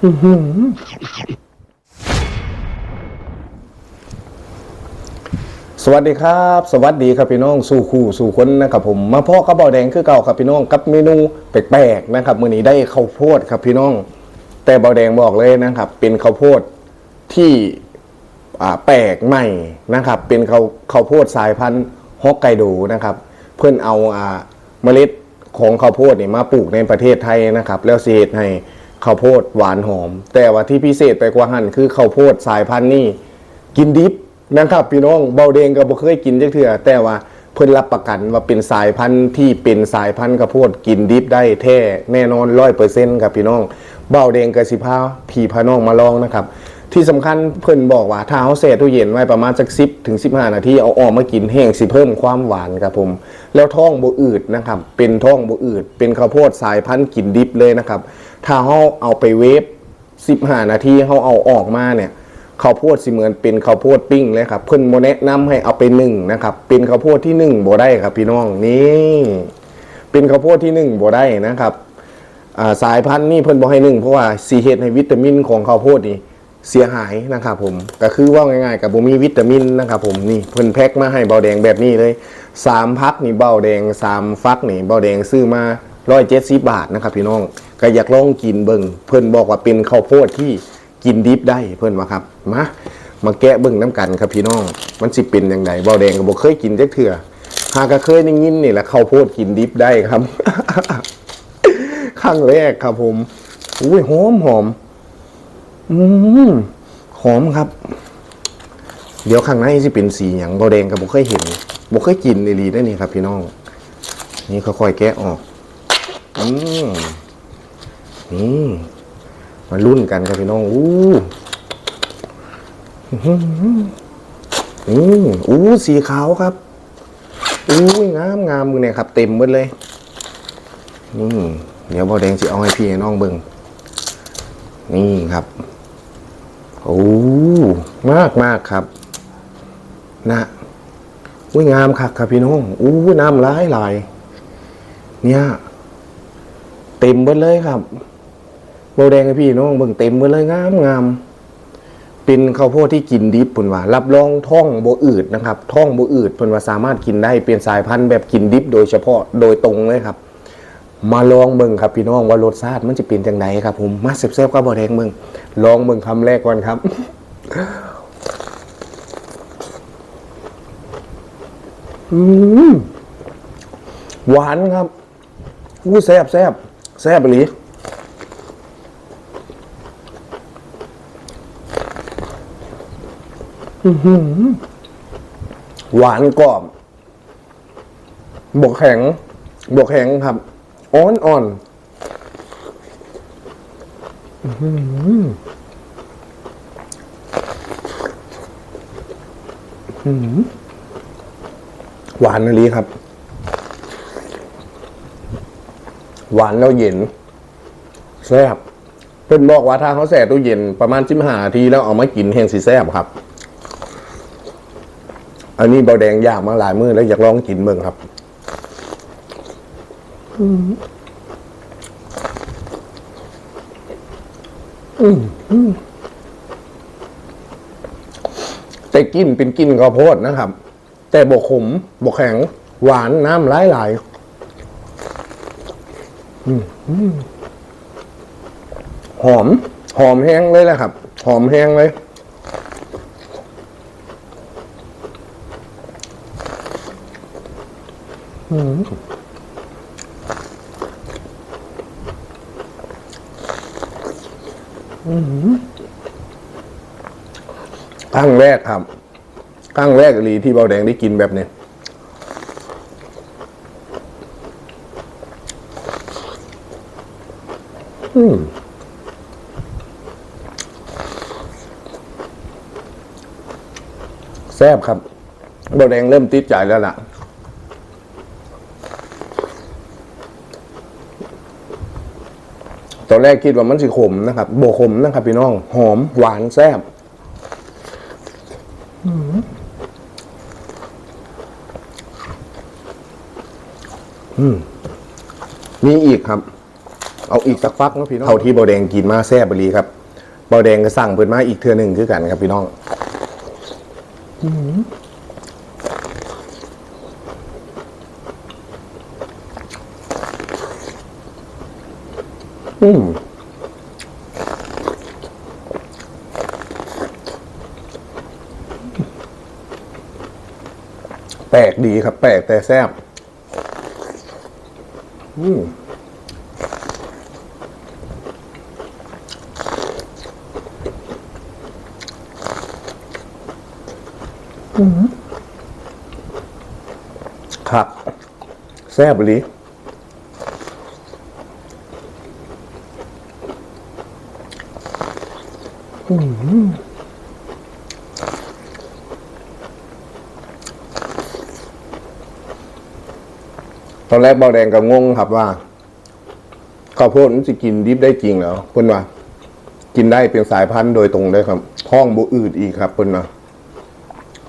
สวัสดีครับ สวัสดีครับพี่น้องสู่คู่สู่คนนะครับผมมาพ่อกระเบาแดงคือเก่าครับพี่น้องกับเมนูแปลกๆนะครับมื้อนี้ได้ข้าวโพดครับพี่น้อง แต่เบาแดงบอกเลยนะครับ เป็นข้าวโพดที่แปลกใหม่นะครับ เป็นข้าวข้าวโพดสายพันธุ์ฮอกไกโดนะครับ เพื่อนเอาอ่าเมล็ดของข้าวโพดนี่มาปลูกในประเทศไทยนะครับ แล้วเศษให้ ข้าวโพดหวานหอม แต่ว่าที่พิเศษไปกว่าหันคือข้าวโพดสายพันธุ์นี่กินดิบนะครับพี่น้องเบาเดงก็บ่เคยกินจักเทื่อแต่ว่าเพิ่นรับประกันว่าเป็นสายพันธุ์ที่เป็นสายพันธุ์ข้าวโพดกินดิบได้แท้แน่นอนร้อยเปอร์เซ็นต์ครับพี่น้องเบาเดงกระสิพาพี่พาน้องมาลองนะครับ ที่สำคัญเพิ่นบอกว่าถ้าเอาแช่ตู้เย็นไว้ประมาณสัก10ถึง15นาทีเอาออกมากินแห้งสิเพิ่มความหวานครับผม แล้วท้องบ่อืดนะครับ เป็นท้องบ่อืดเป็นข้าวโพดสายพันธุ์กินดิบเลยนะครับ ถ้าเฮาเอาไปเวฟ15นาทีเฮาเอาออกมาเนี่ยข้าวโพดสิเหมือนเป็นข้าวโพดปิ้งเลยครับ เพิ่นโมแนะนำให้เอาไปนึ่งนะครับ เป็นข้าวโพดที่นึ่งบ่ได้ครับพี่น้องนี่เป็นข้าวโพดที่นึ่งบ่ได้นะครับอ่าสายพันธุ์นี่เพิ่นบ่ให้นึ่งเพราะว่าสีเฮ็ดให้วิตามินของข้าวโพดนี่ เสียหายนะครับผมก็คือว่าง่ายๆกับบ่มีวิตามินนะครับผมนี่เพิ่นแพ็คมาให้เบาแดงแบบนี้เลยสามพักนี่เบาแดงสามฟักนี่เบาแดงซื้อมา170บาทนะครับพี่น้องก็อยากลองกินเบิ่งเพิ่นบอกว่าเป็นข้าวโพดที่กินดิบได้เพื่อนว่าครับมามาแกะเบิ่งน้ำกันครับพี่น้อง มันสิเป็นยังไงเบาแดงก็บอกเคยกินจักเถื่อหาก็เคยได้ยินนี่แหละข้าวโพดกินดิบได้ครับ ครั้งแรกครับผมอุ้ยหอมหอม อืมหอมครับ เดี๋ยวข้างในสิเป็นสีอย่างเบาแดงก็บอกเคยเห็นบอกเคยกินในรีได้นี่ครับ พี่น้อง นี่ค่อยๆแกะออก อืมนี่มารุ่นกันครับพี่น้อง อู้อืมอู้สีขาวครับ อู้งามงามมือเนี่ยครับ เต็มหมดเลย นี่ เดี๋ยวบอแดงจะเอาให้พี่น้องเบิ่งนี่ครับ โอ้มากมากครับ นะอุ้ยงามคักครับพี่น้องอู้น้ำร้ายลายเนี่ยเต็มหมดเลยครับโบแดงให้พี่น้องเบิ่งเต็มหมดเลยงามงามเป็นข้าวโพดที่กินดิบเพิ่นว่า รับรองท้องโบอืดนะครับท้องโบอืดเพิ่นว่าสามารถกินได้เป็นสายพันธุ์แบบกินดิบโดยเฉพาะโดยตรงเลยครับ มาลองเบิ่งครับพี่น้องว่ารสชาติมันจะเป็นจังไดครับผมมาแซ่บๆกับบ่แดงเบิ่งลองเบิ่งคำแรกก่อนครับอืมหวานครับอู้แซ่บแซ่บแซ่บอีหลีหวานกรอบบวกแข็ง บวกแข็งครับ อ่อนอ่อนอื้อหืออื้อหือหวานนะลีครับ หวานแล้วเย็นแซ่บเพิ่นบอกว่าถ้าเขาแส่ตู้เย็นประมาณจิมหาทีแล้วเอามากินแห้งสีแซ่บครับ อันนี้เบาแดงยากมาหลายมือแล้วอยากลองกินเบิ่งครับ แต่กินเป็นกินข้าวโพดนะครับ แต่บกขมบกแข็ง หวานน้ำไหลายหลหอม หอมแห้งเลยแหละครับ หอมแห้งเลย ครั้งแรกครับครั้งแรกอีหลีที่เบาแดงได้กินแบบนี้อืมแซ่บครับเบาแดงเริ่มติดใจแล้วล่ะ ตอนแรกคิดว่ามันสิขมนะครับโบขมนะครับพี่น้อง หอมหวานแซ่บมีอีกครับ เอาอีกสักฟักเนาะพี่น้องเท่าที่เบาแดงกินมาแซ่บบรีครับเบาแดงก็สั่งเพิ่นมาอีกเทื่อหนึ่งคือกันครับพี่น้อง อืม แปลกดีครับ แปลกแต่แซ่บอืมครับ แซ่บอีหลี ตอนแรกเบาแดงก็งงครับว่าข้าวโพดมันจะกินดิบได้จริงเหรอเพิ่นว่า กินได้เป็นสายพันธุ์โดยตรงเลยครับ ท้องบุอืดอีกครับเพิ่นว่า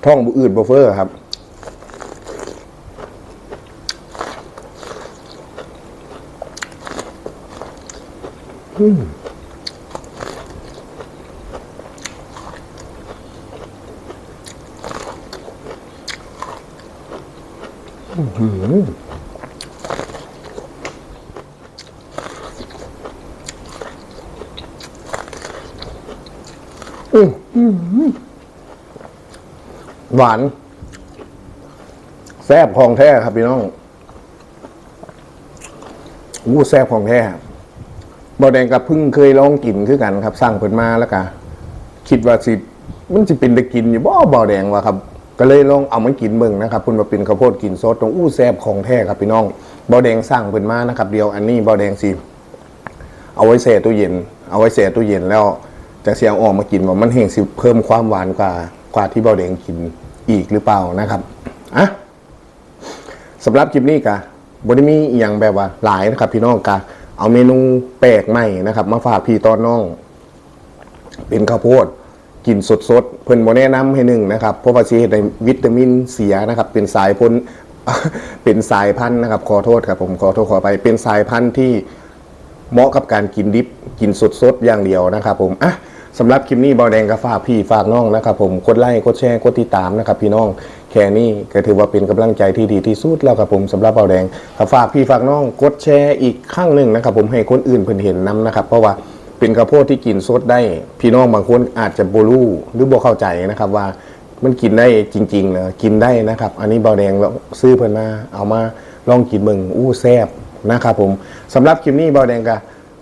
ท้องบุอืดบเฟอร์ครับ หวาน แซ่บของแท้ครับพี่น้องอู้แซ่บของแท้บอแดงกับพึ่งเคยลองกินคือกันครับ สร้างเพิ่นมาแล้วก็คิดว่าสิ มันจะเป็นได้กินอยู่บ่บอแดงว่าครับ ก็เลยลองเอามากินเบิ่งนะครับเพิ่นว่าเป็นข้าวโพดกินสดตรงอู้แซบของแท้ครับพี่น้องบอแดงสร้างเพิ่นมานะครับ เดียวอันนี้บอแดงสิเอาไว้แช่ตู้เย็น เอาไว้แช่ตู้เย็นแล้วจะเสียงออกมากินว่ามันเฮงสิเพิ่มความหวานกว่ากว่าที่เบาแดงกินอีกหรือเปล่านะครับอะสำหรับคลิปนี้กะบได้มีอย่างแบบว่าหลายนะครับ พี่น้องกะเอาเมนูแปลกใหม่นะครับ มาฝากพี่ตอนน้อง เป็นข้าวโพด กินสดๆเพิ่นบ่แนะนำให้หนึ่งนะครับเพราะว่าสิเฮ็ดให้วิตามินเสียนะครับ เป็นสายพ้นเป็นสายพันธุ์นะครับขอโทษครับผมขอโทษขอไปเป็นสายพันธุ์ที่เหมาะกับการกินดิบกินสดๆอย่างเดียวนะครับ ผมอะสำหรับคลิปนี้เบาแดงก็ฝากพี่ฝากน้องนะครับ ผมกดไลค์กดแชร์กดติดตามนะครับ พี่น้องแค่นี้ก็ถือว่าเป็นกำลังใจที่ดีที่สุดแล้วครับผมสำหรับเบาแดงก็ฝากพี่ฝากน้องกดแชร์อีกครั้งหนึ่งนะครับ ผมให้คนอื่นเพิ่นเห็นนํนะครับ เพราะว่า เป็นข้าวโพดที่กินสดได้ พี่น้องบางคนอาจจะบ่รู้หรือบ่เข้าใจนะครับว่ามันกินได้จริงๆเหรอกินได้นะครับ อันนี้เบาแดงเราซื้อเพิ่นมาเอามาลองกินเบิ่งอู้แซ่บนะครับผมสำหรับคลิปนี้เบาแดงก็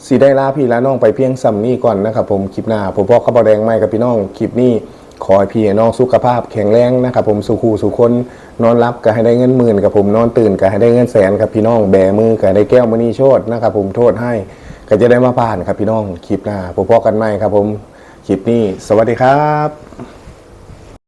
สิได้ลาพี่และน้องไปเพียงซ้ำนี้ก่อนนะครับผมคลิปหน้าผมพ่อข้าวเบาแดงไม่กับพี่น้องคลิปนี้ขอให้พี่น้องสุขภาพแข็งแรงนะครับผมสุขูสุคนนอนรับก็ให้ได้เงินหมื่นกับผมนอนตื่นก็ให้ได้เงินแสนครับพี่น้องแบมือก็ให้ได้แก้วมณีโชดนะครับผมโทษให้ ก็จะได้มาผ่านครับพี่น้องคลิปหน้าพ่อกันใหม่ครับผมคลิปนี้สวัสดีครับ